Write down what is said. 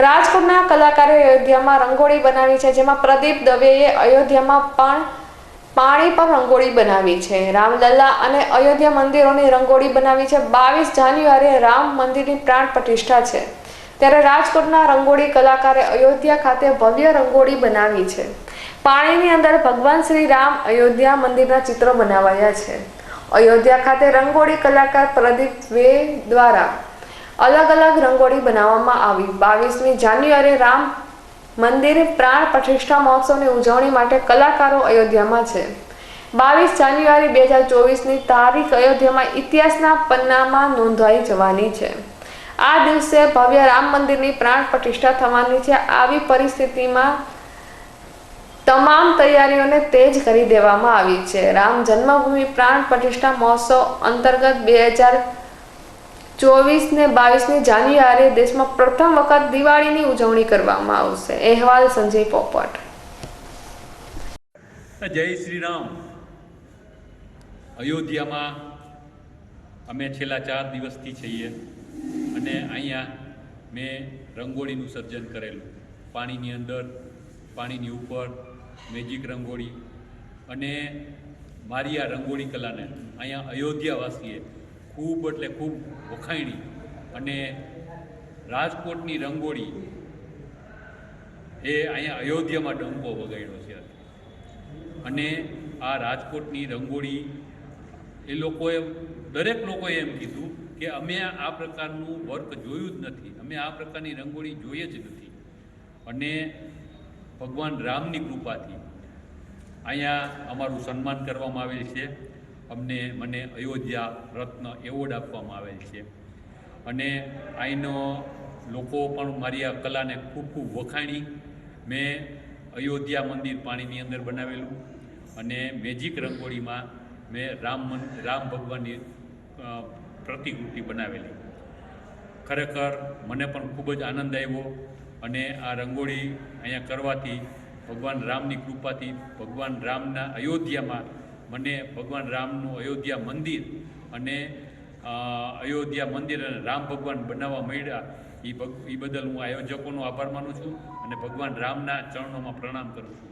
રાજકોટના કલાકારે અયોધ્યામાં રંગોળી બનાવી છે, જેમાં પ્રદીપ દવેએ અયોધ્યામાં પણ પાણી પર રંગોળી બનાવી છે. રામલલ્લા અને અયોધ્યા મંદિરોની રંગોળી બનાવી છે. બાવીસ જાન્યુઆરીએ રામ મંદિરની પ્રાણ પ્રતિષ્ઠા છે. ત્યારે રાજકોટના રંગોળી કલાકારે અયોધ્યા ખાતે ભવ્ય રંગોળી બનાવી છે. પાણીની અંદર ભગવાન શ્રી રામ અયોધ્યા મંદિરના ચિત્રો બનાવાયા છે. અયોધ્યા ખાતે રંગોળી કલાકાર પ્રદીપ વે દ્વારા અલગ અલગ રંગોળી બનાવવામાં આવી. બાવીસમી જાન્યુઆરી રામ મંદિર પ્રાણ પ્રતિષ્ઠા મહોત્સવની ઉજવણી માટે કલાકારો અયોધ્યામાં છે. બાવીસ જાન્યુઆરી બે હજાર ચોવીસની તારીખ અયોધ્યામાં ઇતિહાસના પન્નામાં નોંધાઈ જવાની છે. આ દિવસે ભવ્ય રામ મંદિરની પ્રાણ પ્રતિષ્ઠા થવાની છે. આવી પરિસ્થિતિમાં તમામ તૈયારીઓને તેજ કરી દેવામાં આવી છે. રામ જન્મભૂમિ પ્રાણ પ્રતિષ્ઠા મહોત્સવ અંતર્ગત બે હજાર ચોવીસ ને બાવીસની જાન્યુઆરીએ દેશમાં પ્રથમ વખત દિવાળીની ઉજવણી કરવામાં આવશે. અહેવાલ સંજય પોપટ. જય શ્રી રામ અયોધ્યામાં અમે છેલ્લા ચાર દિવસથી છીએ અને અહીંયા મેં રંગોળીનું સર્જન કરેલું. પાણીની અંદર, પાણીની ઉપર મેજિક રંગોળી. અને મારી આ રંગોળી કલાને અહીંયા અયોધ્યાવાસીએ ખૂબ એટલે ખૂબ વખાણી અને રાજકોટની રંગોળી એ અહીંયા અયોધ્યામાં ડંકો વગાડ્યો છે અને આ રાજકોટની રંગોળી એ લોકોએ, દરેક લોકોએ એમ કીધું કે અમે આ પ્રકારનું વર્ક જોયું જ નથી. અમે આ પ્રકારની રંગોળી જોઈએ જ નથી. અને ભગવાન રામની કૃપાથી અહીંયા અમારું સન્માન કરવામાં આવેલ છે. અમને મને અયોધ્યા રત્ન એવોર્ડ આપવામાં આવેલ છે. અને અહીંનો લોકો પણ મારી આ કલાને ખૂબ ખૂબ વખાણી. મેં અયોધ્યા મંદિર પાણીની અંદર બનાવેલું અને મેજિક રંગોળીમાં મેં રામ મન, રામ ભગવાનની પ્રતિકૃતિ બનાવેલી. ખરેખર મને પણ ખૂબ જ આનંદ આવ્યો અને આ રંગોળી અહીંયા કરવાથી ભગવાન રામની કૃપાથી ભગવાન રામના અયોધ્યામાં મને ભગવાન રામનું અયોધ્યા મંદિર અને અયોધ્યા મંદિર અને રામ ભગવાન બનાવવા મળ્યા એ બદલ હું આયોજકોનો આભાર માનું છું અને ભગવાન રામના ચરણોમાં પ્રણામ કરું છું.